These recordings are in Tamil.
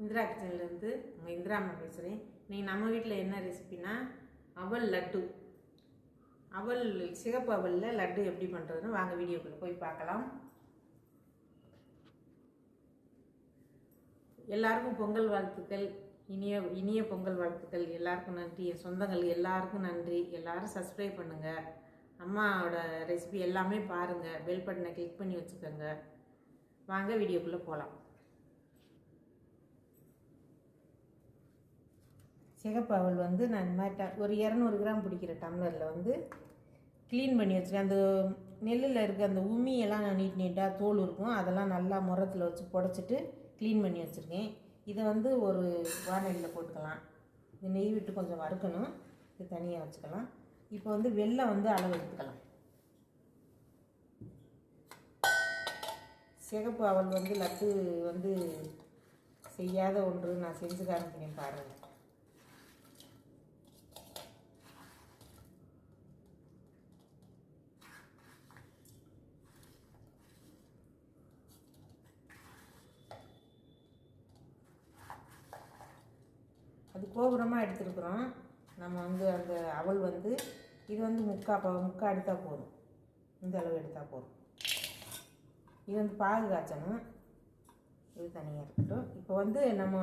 இந்திரா கிச்சன்லேருந்து உங்கள் இந்திரா அம்மா பேசுகிறேன் இன்றைக்கி நம்ம வீட்டில் என்ன ரெசிபினா அவல் லட்டு. அவல் சிகப்பு அவலில் லட்டு எப்படி பண்ணுறதுன்னு வாங்க வீடியோக்குள்ளே போய் பார்க்கலாம். எல்லாருக்கும் பொங்கல் வாழ்த்துக்கள். இனிய இனிய பொங்கல் வாழ்த்துக்கள். எல்லாருக்கும் நன்றி. என் சொந்தங்கள் எல்லாருக்கும் நன்றி. எல்லோரும் சப்ஸ்கிரைப் பண்ணுங்கள் அம்மாவோட ரெசிபி எல்லாமே பாருங்கள் பெல் பட்டனை கிளிக் பண்ணி வச்சுக்கோங்க. வாங்க வீடியோக்குள்ளே போகலாம் சிகப்பு அவள் வந்து நான் இந்த மாதிரி ட- ஒரு இரநூறு கிராம் பிடிக்கிற டம்ளரில் வந்து க்ளீன் பண்ணி வச்சுருக்கேன் அந்த நெல்லில் இருக்க அந்த உமியெல்லாம் நீட் நீட்டாக தோல் இருக்கும். அதெல்லாம் நல்லா முரத்தில் வச்சு புடச்சிட்டு க்ளீன் பண்ணி வச்சுருக்கேன். இதை வந்து ஒரு வானலியில் போட்டுக்கலாம். இது நெய் விட்டு கொஞ்சம் வறுக்கணும். இது தனியாக வச்சுக்கலாம். இப்போ வந்து வெள்ளம் வந்து அளவு எடுத்துக்கலாம். சிகப்பு அவல் வந்து லட்டு வந்து செய்யாத ஒன்று நான் செஞ்சு காமிக்கிறேன் பாருங்கள் கோபுரமாக எடுத்துருக்குறோம். நம்ம வந்து அந்த அவல் வந்து இது வந்து முக்கா ப முக்கா எடுத்தால் போதும். இந்த அளவு எடுத்தால் போதும். இது வந்து பாகு காய்ச்சணும் இது தனியாக இருக்கட்டும். இப்போ வந்து நம்ம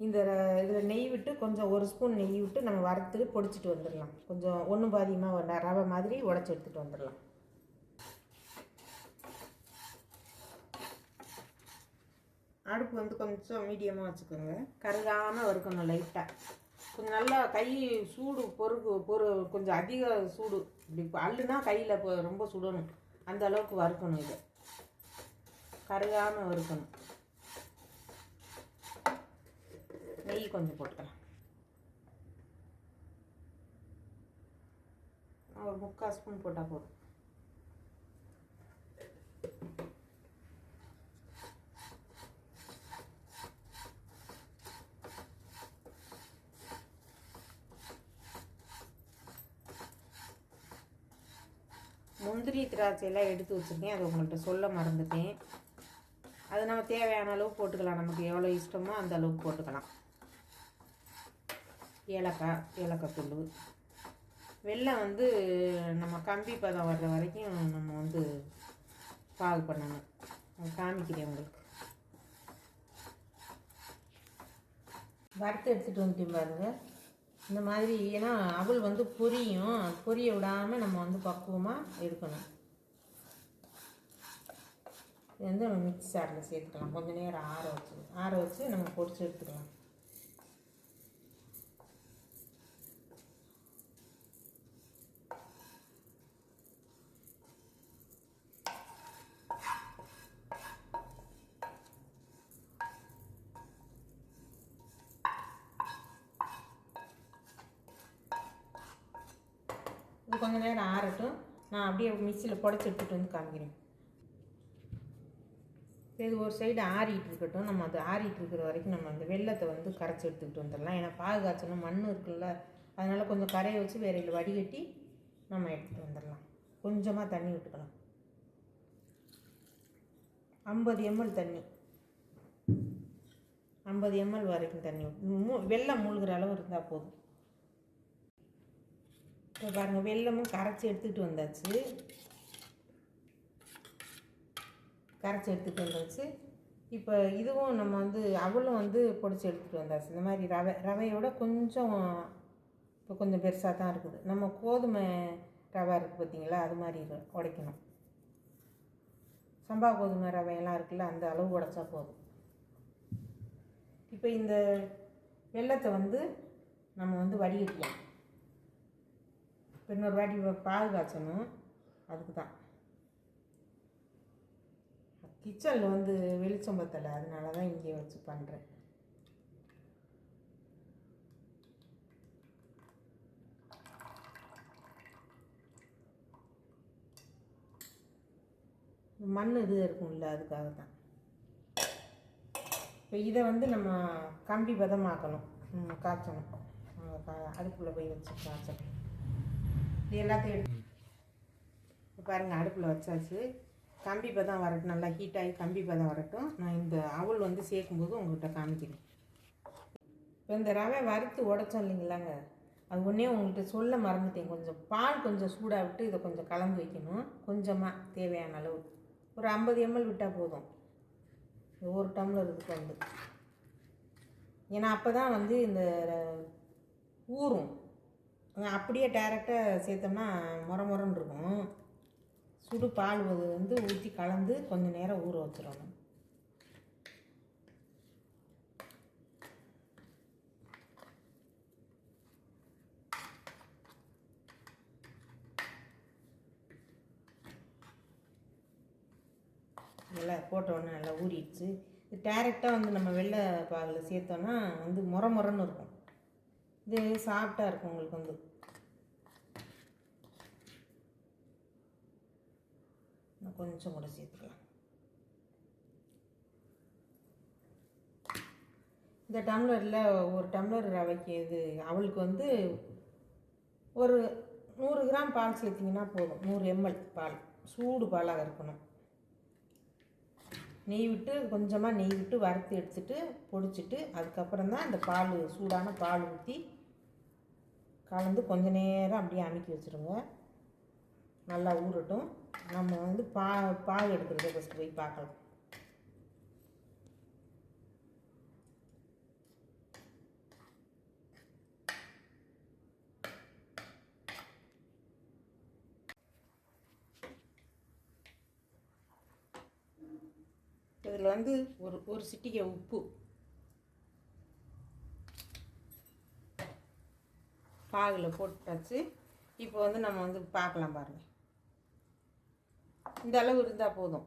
இந்த இதில் நெய் விட்டு கொஞ்சம் ஒரு ஸ்பூன் நெய் விட்டு நம்ம வறுத்துட்டு பொடிச்சிட்டு வந்துடலாம் கொஞ்சம் ஒன்று பாதியமாக ரவை மாதிரி உடச்சி எடுத்துகிட்டு வந்துடலாம் அடுப்பு வந்து கொஞ்சம் மீடியமாக வச்சுக்கோங்க. கருகாமல் வறுக்கணும் லைட்டாக கொஞ்சம் நல்லா கை சூடு பொறுக்கு பொறு கொஞ்சம் அதிக சூடு. இப்படி இப்போ அள்ளுனா கையில் இப்போ ரொம்ப சுடணும். அந்த அளவுக்கு வறுக்கணும் இதை. கருகாமல் வறுக்கணும். நெய் கொஞ்சம் போட்டுக்கலாம். ஒரு முக்கால் ஸ்பூன் போட்டால் போதும். முந்திரி திராட்சையெல்லாம் எடுத்து வச்சுருக்கேன். அது உங்கள்கிட்ட சொல்ல மறந்துட்டேன். அது நம்ம தேவையான அளவு போட்டுக்கலாம். நமக்கு எவ்வளோ இஷ்டமோ அந்த அளவுக்கு போட்டுக்கலாம். ஏலக்காய் ஏலக்காய் தூள். வெள்ளம் வந்து நம்ம கம்பி பதம் வர்ற வரைக்கும் நம்ம வந்து பால் பண்ணணும். நான் காமிக்கிறேன் உங்களுக்கு. வறுத்து எடுத்துகிட்டு வந்துட்டேன் பாருங்கள் இந்த மாதிரி ஏன்னா அவள் வந்து பொரியும். பொரிய விடாமல் நம்ம வந்து பக்குவமாக எடுக்கணும் இது வந்து நம்ம மிக்ஸ் சாரில் சேர்த்துக்கலாம். கொஞ்சம் நேரம் ஆற வச்சு ஆற வச்சு நம்ம பொடிச்சு எடுத்துக்கலாம் இது கொஞ்ச நேரம் ஆறட்டும் நான் அப்படியே மிக்சியில் புடச்சி எடுத்துகிட்டு வந்து காமிக்கிறேன். இது ஒரு சைடு ஆறிட்டு இருக்கட்டும். நம்ம அது ஆறிட்டு இருக்கிற வரைக்கும் நம்ம அந்த வெள்ளத்தை வந்து கரைச்சி எடுத்துக்கிட்டு வந்துடலாம். ஏன்னா பாகு காய்ச்சணும் மண் இருக்குல்ல. அதனால் கொஞ்சம் கரையை வச்சு வேறையில் வடிகட்டி நம்ம எடுத்துகிட்டு வந்துடலாம். கொஞ்சமாக தண்ணி விட்டுக்கலாம். ஐம்பது எம்எல் தண்ணி. ஐம்பது எம்எல் வரைக்கும் தண்ணி மூ- வெல்லம் மூழ்கிற அளவு இருந்தால் போதும். இப்போ பாருங்கள் வெல்லமும் கரைச்சி எடுத்துகிட்டு வந்தாச்சு. கரைச்சி எடுத்துகிட்டு வந்தாச்சு. இப்போ இதுவும் நம்ம வந்து அவளும் வந்து பொடிச்சு எடுத்துகிட்டு வந்தாச்சு. இந்த மாதிரி ரவை ரவையோட கொஞ்சம் இப்போ கொஞ்சம் பெருசாக தான் இருக்குது. நம்ம கோதுமை ரவை இருக்குது பார்த்தீங்களா அது மாதிரி உடைக்கணும். சம்பா கோதுமை ரவையெல்லாம் இருக்குல்ல அந்த அளவு உடைச்சா போதும். இப்போ இந்த வெள்ளத்தை வந்து நம்ம வந்து வடிகட்டலாம் இன்னொரு வாட்டி பால் காய்ச்சணும். அதுக்கு தான் கிச்சனில் வந்து வெளிச்சம் பத்தலை அதனால தான் இங்கே வச்சு பண்ணுறேன் மண் இது இருக்கும்ல அதுக்காக தான் இப்போ இதை வந்து நம்ம கம்பி பதமாக்கணும். காய்ச்சணும். அஹ் போய் வச்சு காய்ச்சணும். இது எல்லாத்தையும் எடுத்து இப்போ பாருங்கள் அடுப்பில் வச்சாச்சு. கம்பி பதம் வரட்டும் நல்லா ஹீட் ஆகி கம்பி பதம் வரட்டும். நான் இந்த அவல் வந்து சேர்க்கும்போது உங்கள்கிட்ட காமிக்கிறேன். இப்போ இந்த ரவை வறுத்து உடச்சோம் இல்லைங்களாங்க அது ஒன்றே உங்கள்கிட்ட சொல்ல மறந்துட்டேன். கொஞ்சம் பால் கொஞ்சம் சூடாக விட்டு இதை கொஞ்சம் கலந்து வைக்கணும். கொஞ்சமாக தேவையான அளவு. ஒரு ஐம்பது எம்எல் விட்டால் போதும். ஒரு டம்ளர் இதுக்கு வந்து ஏன்னா அப்போ தான் வந்து இந்த ஊறும். அப்படியே டைரெக்டாக சேர்த்தோம்னா முற முறன்னு இருக்கும். சுடு பால் வந்து ஊற்றி கலந்து கொஞ்சம் நேரம் ஊற வச்சிடணும். நல்லா போட்டோன்னே நல்லா ஊறிடுச்சு. இது டேரெக்டாக வந்து நம்ம வெள்ளை பாலில் சேர்த்தோன்னா வந்து முற முறன்னு இருக்கும். இது சாஃப்டாக இருக்கும் உங்களுக்கு வந்து. கொஞ்சம் கூட சேர்த்துக்கலாம். இந்த டம்ளரில் ஒரு டம்ளர் ரவைக்கு இது அவளுக்கு வந்து ஒரு நூறு கிராம் பால் சேர்த்திங்கன்னா போதும். நூறு எம்எல் பால். சூடு பாலாக இருக்கணும். நெய் விட்டு கொஞ்சமாக நெய் விட்டு வறுத்து எடுத்துட்டு பொடிச்சிட்டு அதுக்கப்புறம் தான் அந்த பால் சூடான பால் ஊற்றி கலந்து கொஞ்ச நேரம் அப்படியே அமுக்கி வச்சுருங்க. நல்லா ஊறட்டும். நம்ம வந்து பா பால் எடுக்கிறத ஃபஸ்ட்டு போய் பார்க்கலாம். இதில் வந்து ஒரு ஒரு சிட்டிகை உப்பு. பாகில் போட்டாச்சு. இப்போ வந்து நம்ம வந்து பார்க்கலாம் பாருங்கள் இந்த அளவு இருந்தால் போதும்.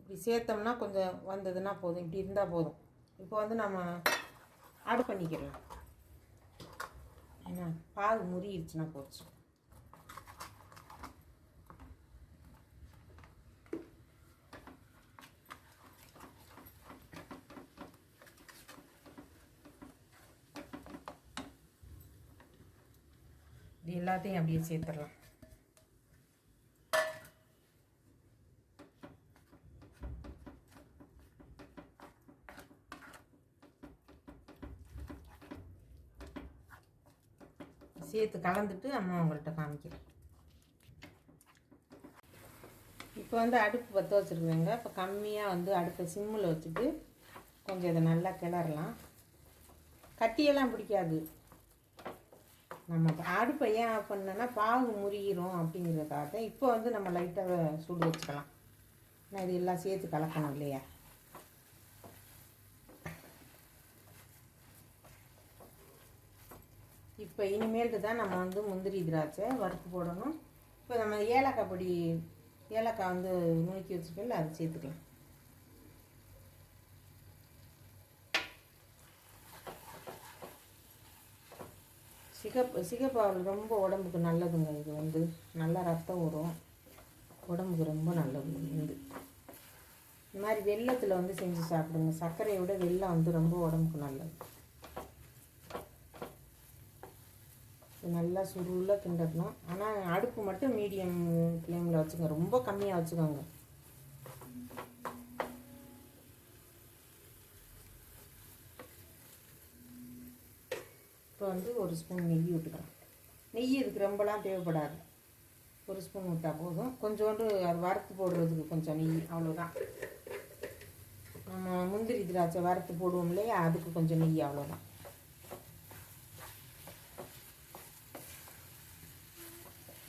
இப்படி சேர்த்தோம்னா கொஞ்சம் வந்ததுன்னா போதும். இப்படி இருந்தால் போதும். இப்போ வந்து நம்ம ஆட் பண்ணிக்கிறலாம் ஏன்னா பால் முறியிருச்சுன்னா போச்சு. இது எல்லாத்தையும் அப்படியே சேர்த்துடலாம். சேர்த்து கலந்துட்டு அம்மா உங்கள்கிட்ட காமிக்கிறேன். இப்போ வந்து அடுப்பு பற்ற வச்சுருக்குறேங்க. இப்போ கம்மியாக வந்து அடுப்பை சிம்மில் வச்சுட்டு கொஞ்சம் இதை நல்லா கிளறலாம். கட்டியெல்லாம் பிடிக்காது. நம்ம அடுப்பை ஏன் ஆஃப் பண்ணனா பாகு முறிகிறோம் அப்படிங்கிறதுக்காக இப்போ வந்து நம்ம லைட்டாக சுடு வச்சுக்கலாம். நான் இது எல்லாம் சேர்த்து கலக்கணும் இல்லையா? இப்போ இனிமேல்ட்டு தான் நம்ம வந்து முந்திரி திராட்சை வறுத்து போடணும். இப்போ நம்ம ஏலக்காய் பொடி ஏலக்காய் வந்து நுணுக்கி வச்சுக்கல அதை சேர்த்துக்கலாம். சிகப்பு சிகப்பாவல் ரொம்ப உடம்புக்கு நல்லதுங்க. இது வந்து நல்லா ரத்தம் வரும். உடம்புக்கு ரொம்ப நல்லது இது இந்த மாதிரி வெள்ளத்தில் வந்து செஞ்சு சாப்பிடுங்க. சர்க்கரையை விட வெல்லம் வந்து ரொம்ப உடம்புக்கு நல்லது. நல்லா சுருளாக கிண்டணும் ஆனால் அடுப்பு மட்டும் மீடியம் ஃப்ளேமில் வச்சுக்கோங்க. ரொம்ப கம்மியாக வச்சுக்கோங்க. இப்போ வந்து ஒரு ஸ்பூன் நெய் விட்டுக்கலாம் நெய் இதுக்கு ரொம்பலாம் தேவைப்படாது. ஒரு ஸ்பூன் விட்டால் போதும். கொஞ்சோண்டு அது வறுத்து போடுறதுக்கு கொஞ்சம் நெய் அவ்வளோதான் நம்ம முந்திரி திராட்சை வறுத்து போடுவோம் இல்லையா? அதுக்கு கொஞ்சம் நெய் அவ்வளோதான்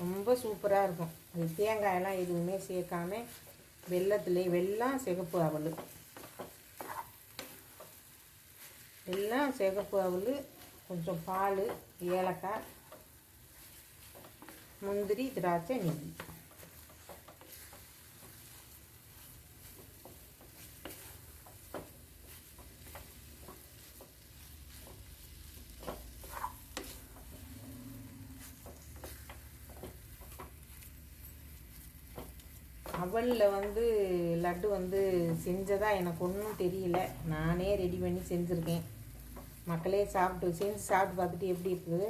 ரொம்ப சூப்பராக இருக்கும். அது தேங்காயெல்லாம் எதுவுமே சேர்க்காம வெள்ளத்துலேயே வெள்ளம் சிகப்பு அவல் எல்லாம் சிகப்பு அவல் கொஞ்சம் பால் ஏலக்காய் முந்திரி திராட்சை நெய். அவலில் வந்து லட்டு வந்து செஞ்சதா எனக்கு ஒன்றும் தெரியல. நானே ரெடி பண்ணி செஞ்சுருக்கேன். மக்களே சாப்பிட்டு செஞ்சு சாப்பிட்டு பார்த்துட்டு எப்படி இருக்குது?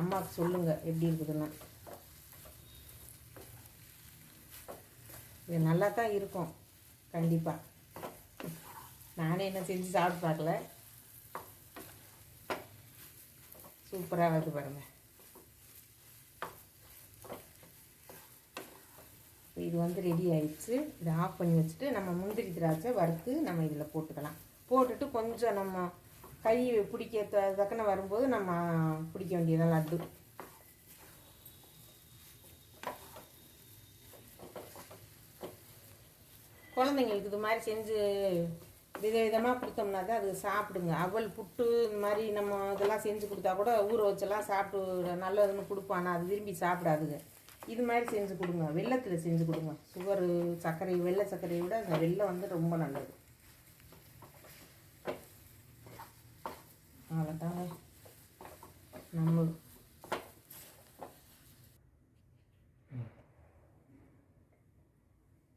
அம்மாவுக்கு சொல்லுங்கள் எப்படி இருக்குதுன்னு. இது நல்லா தான் இருக்கும் கண்டிப்பாக நானே என்ன செஞ்சு சாப்பிட்டு பார்க்கல. சூப்பராக வருது பாருங்கள் இது வந்து ரெடி ஆயிடுச்சு. இதை ஆஃப் பண்ணி வச்சுட்டு நம்ம முந்திரி திராட்சை வறுத்து நம்ம இதில் போட்டுக்கலாம். போட்டுட்டு கொஞ்சம் நம்ம கை பிடிக்க தக்கன வரும்போது நம்ம பிடிக்க வேண்டியதான் லட்டு. குழந்தைங்களுக்கு இது மாதிரி செஞ்சு விதவிதமாக கொடுத்தோம்னா தான் அது சாப்பிடுங்க. அவல் புட்டு இந்த மாதிரி நம்ம இதெல்லாம் செஞ்சு கொடுத்தா கூட ஊற வச்செல்லாம் சாப்பிட்டு நல்லதுன்னு கொடுப்பான். அது விரும்பி சாப்பிடாதுங்க. இது மாதிரி செஞ்சு கொடுங்க. வெள்ளத்தில் செஞ்சு கொடுங்க. சுகரு சர்க்கரை வெள்ளை சர்க்கரையை விட அந்த வெல்லம் வந்து ரொம்ப நல்லது. அவ்வளோதாங்க நம்ம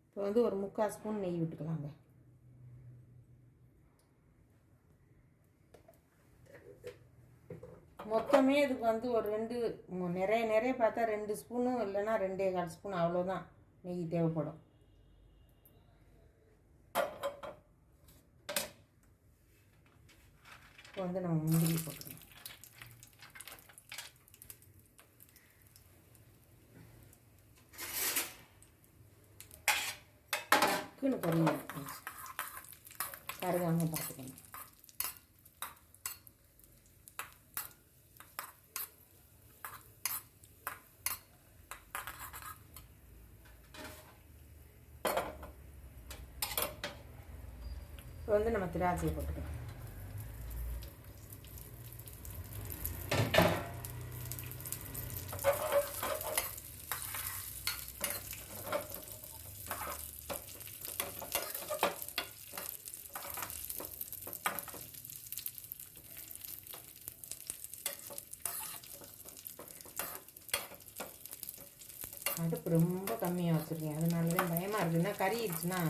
இப்போ வந்து ஒரு முக்கால் ஸ்பூன் நெய் விட்டுக்கலாங்க. மொத்தமே இதுக்கு வந்து ஒரு ரெண்டு நிறைய நிறைய பார்த்தா ரெண்டு ஸ்பூனு இல்லைன்னா ரெண்டே கால் ஸ்பூன் அவ்வளோதான். நெய் தேவைப்படும். இப்போ வந்து நம்ம முந்திரி போட்டுக்கணும் டக்குன்னு பொரியல் கருகாமல் பார்த்துக்கணும் இப்போ வந்து நம்ம திராட்சையை போட்டுக்கலாம். அடுப்பு ரொம்ப கம்மியாக வச்சுருக்கேன். அதனால தான் பயமாக இருக்குதுன்னா கறிடுச்சுன்னா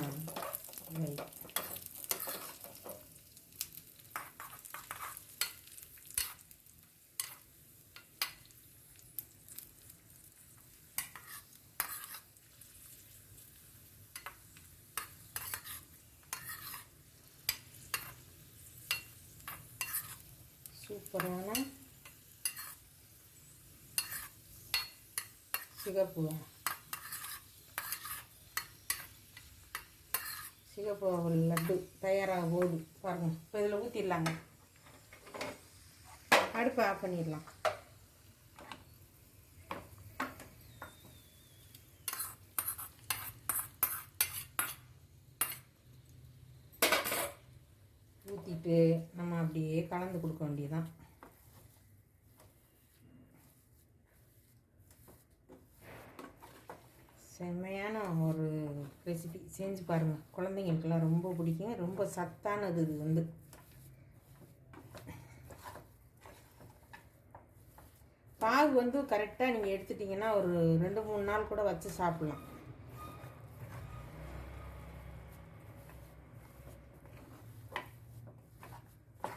சூப்பரான சிகப்பு சிகப்பு லட்டு தயாராக போகுது. பாருங்க இப்போ இதில் ஊற்றிடலாங்க அடுப்பை ஆஃப் பண்ணிடலாம். ஊற்றிட்டு நம்ம அப்படியே கலந்து கொடுக்க வேண்டியதான் செம்மையான ஒரு ரெசிபி செஞ்சு பாருங்கள் குழந்தைங்களுக்கெல்லாம் ரொம்ப பிடிக்கும். ரொம்ப சத்தானது இது வந்து. பாகு வந்து கரெக்டாக நீங்கள் எடுத்துட்டிங்கன்னா ஒரு ரெண்டு மூணு நாள் கூட வச்சு சாப்பிட்லாம்.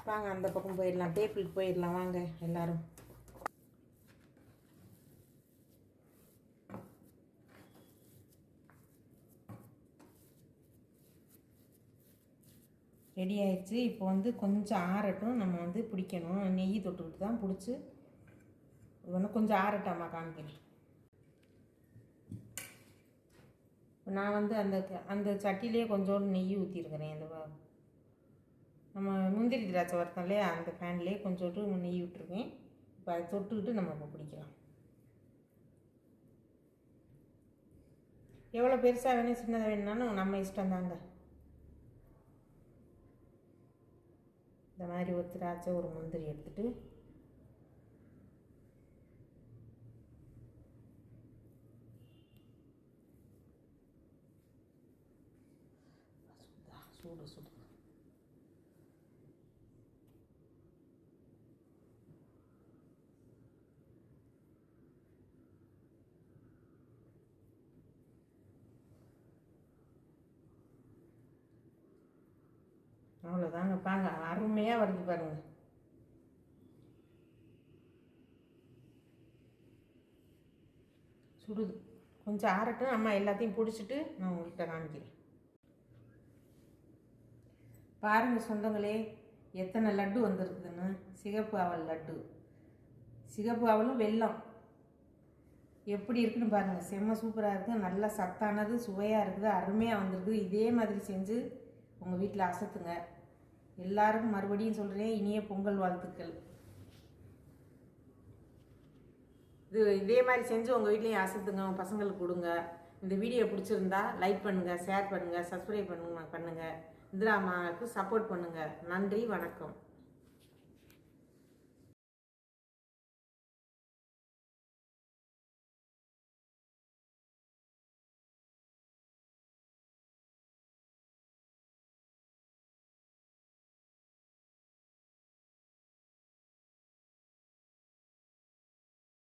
வாங்க அந்த பக்கம் போயிடலாம். டேபிளுக்கு போயிடலாம். வாங்க எல்லாரும். ரெடி ஆயிடுச்சு. இப்போ வந்து கொஞ்சம் ஆறட்டும். நம்ம வந்து பிடிக்கணும். நெய் தொட்டுக்கிட்டு தான் பிடிச்சி. ஒன்று கொஞ்சம் ஆறட்டாமா காமிக்கிறேன். நான் வந்து அந்த அந்த சட்டிலேயே கொஞ்சோண்டு நெய் ஊற்றிருக்கிறேன் அந்த நம்ம முந்திரி திராட்சை வறுத்தோம் இல்லையா? அந்த பேன்லேயே கொஞ்சோட்டு நெய் விட்டுருக்கேன் இப்போ அதை தொட்டுக்கிட்டு நம்ம இப்போ பிடிக்கலாம் எவ்வளோ பெருசாக வேணும் சின்னதாக வேணும்னாலும் நம்ம இஷ்டம் தாங்க. இந்த மாதிரி ஒரு திராட்சை ஒரு முந்திரி எடுத்துகிட்டு சூடு சூடு சுடு அவ்வளோதாங்க பாங்க அருமையாக வருது பாருங்க. சுடுது. கொஞ்சம் ஆறட்டும் அம்மா எல்லாத்தையும் பிடிச்சிட்டு நான் உங்கள்கிட்ட காமிக்கிறேன். பாருங்க சொந்தங்களே எத்தனை லட்டு வந்திருக்குதுன்னு. சிகப்பு அவல் லட்டு. சிகப்பு அவலும் வெல்லம். எப்படி இருக்குன்னு பாருங்கள் செம்ம சூப்பராக இருக்குது நல்லா சத்தானது சுவையாக இருக்குது அருமையாக வந்திருக்குது இதே மாதிரி செஞ்சு உங்கள் வீட்டில் அசத்துங்க. எல்லாருக்கும் மறுபடியும் சொல்கிறேன் இனிய பொங்கல் வாழ்த்துக்கள். இது இதே மாதிரி செஞ்சு உங்கள் வீட்லேயும் அசத்துங்க உங்கள் பசங்களுக்கு கொடுங்க. இந்த வீடியோ பிடிச்சிருந்தா லைக் பண்ணுங்கள் ஷேர் பண்ணுங்கள் சப்ஸ்கிரைப் பண்ணுங்க பண்ணுங்கள் இந்திராமாவுக்கு சப்போர்ட் பண்ணுங்கள் நன்றி வணக்கம்.